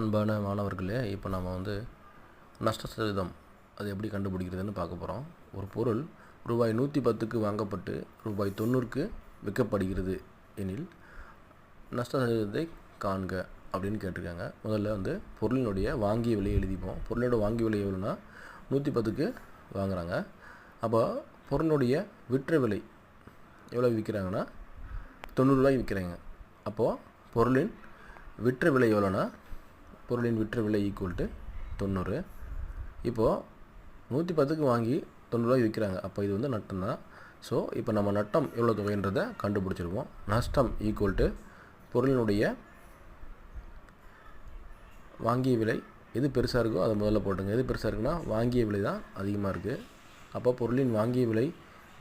அன்பான மாணவர்களே இப்போ நம்ம வந்து நஷ்ட சதவீதம் அது எப்படி கண்டுபிடிக்கிறதுன்னு பார்க்க போகிறோம் ஒரு பொருள் ரூபாய் நூற்றி பத்துக்கு வாங்கப்பட்டு ரூபாய் தொண்ணூறுக்கு விற்கப்படுகிறது எனில் நஷ்ட சதவீதத்தை காண்க அப்படின்னு கேட்டிருக்காங்க. முதல்ல வந்து பொருளினுடைய வாங்கிய விலையை எழுதிப்போம். பொருளோட வாங்கிய விலை எவ்வளோன்னா நூற்றி பத்துக்கு வாங்குறாங்க. அப்போ பொருளுடைய விற்ற விலை எவ்வளோ விற்கிறாங்கன்னா தொண்ணூறுரூவாய்க்கு விற்கிறாங்க. அப்போது பொருளின் விற்ற விலை எவ்வளோன்னா பொருளின் விற்ற விலை ஈக்குவல் டு தொண்ணூறு. இப்போது நூற்றி பத்துக்கு வாங்கி தொண்ணூறுரூவாய்க்கு விற்கிறாங்க. அப்போ இது வந்து நட்டம் தான் ஸோ இப்போ நம்ம நட்டம் எவ்வளோ தொகைன்றதை கண்டுபிடிச்சிருவோம். நஷ்டம் ஈக்குவல் டு பொருளினுடைய வாங்கிய விலை எது பெருசாக இருக்கோ அதை முதல்ல போட்டுங்க. எது பெருசாக இருக்குன்னா வாங்கிய விலை தான் அதிகமாக இருக்குது அப்போ பொருளின் வாங்கிய விலை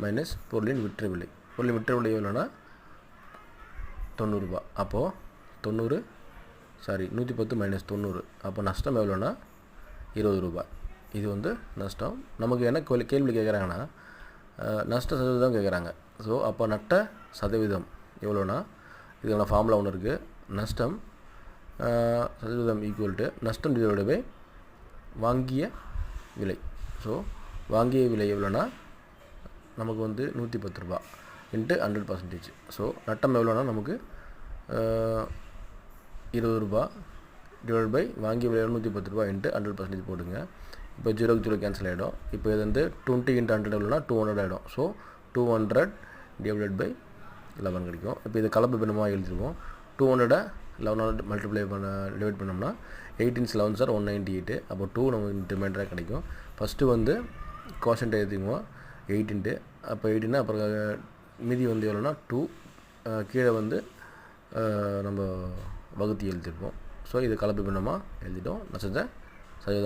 மைனஸ் பொருளின் விற்ற விலை. பொருளின் விற்ற விலை எவ்வளோன்னா தொண்ணூறுரூபா அப்போது தொண்ணூறு சாரி நூற்றி பத்து மைனஸ் தொண்ணூறு. அப்போ நஷ்டம் எவ்வளோன்னா? இருபது ரூபாய். இது வந்து நஷ்டம். நமக்கு என்ன கேள்வி கேள்வி கேட்குறாங்கன்னா நஷ்ட சதவீதம் கேட்குறாங்க. ஸோ அப்போ நட்ட சதவீதம் எவ்வளோன்னா? இதுக்கான ஃபார்முலா ஒன்று இருக்குது நஷ்டம் சதவீதம் ஈக்குவல் டு நஷ்டம் டிவைடபை வாங்கிய விலை. ஸோ வாங்கிய விலை எவ்வளோன்னா? நமக்கு வந்து நூற்றி பத்து ரூபா இன்ட்டு ஹண்ட்ரட் பர்சன்டேஜ் ஸோ நட்டம் எவ்வளோனா நமக்கு இருபது ரூபா டிவைட் பை வாங்கி விலை நூற்றி பத்து ரூபா இன்ட்டு ஹண்ட்ரட் பர்சன்டேஜ் போடுங்க. இப்போ ஜீரோக்கு ஜீரோ கேன்சல் ஆகிடும் இப்போ இது வந்து டுவெண்ட்டி இன்ட்டு ஹண்ட்ரட் எவ்வளோனா டூ ஹண்ட்ரட் ஆகிடும் so two hundred divide by eleven கிடைக்கும். இப்போ இது கலப்பு பின்னமாக எழுதிருவோம். டூ ஹண்ட்ரடை லெவனால் மல்டிப்ளை பண்ண டிவைட் பண்ணோம்னா eighteens eleven sir one ninety eight அப்போ டூ நமக்கு ரிமைண்டராக கிடைக்கும். ஃபஸ்ட்டு வந்து கோஷன்ட் எழுதிக்குவோம். எயிட்டின்ட்டு அப்போ எயிட்டின்னா அப்புறம் மீதி வந்து எவ்வளோனா டூ கீழே வந்து நம்ம வகுத்தி எழுதிருப்போம் ஸோ இது கலப்பு பின்னமாக எழுதிட்டோம். நட்சத்திர சதவீதமாக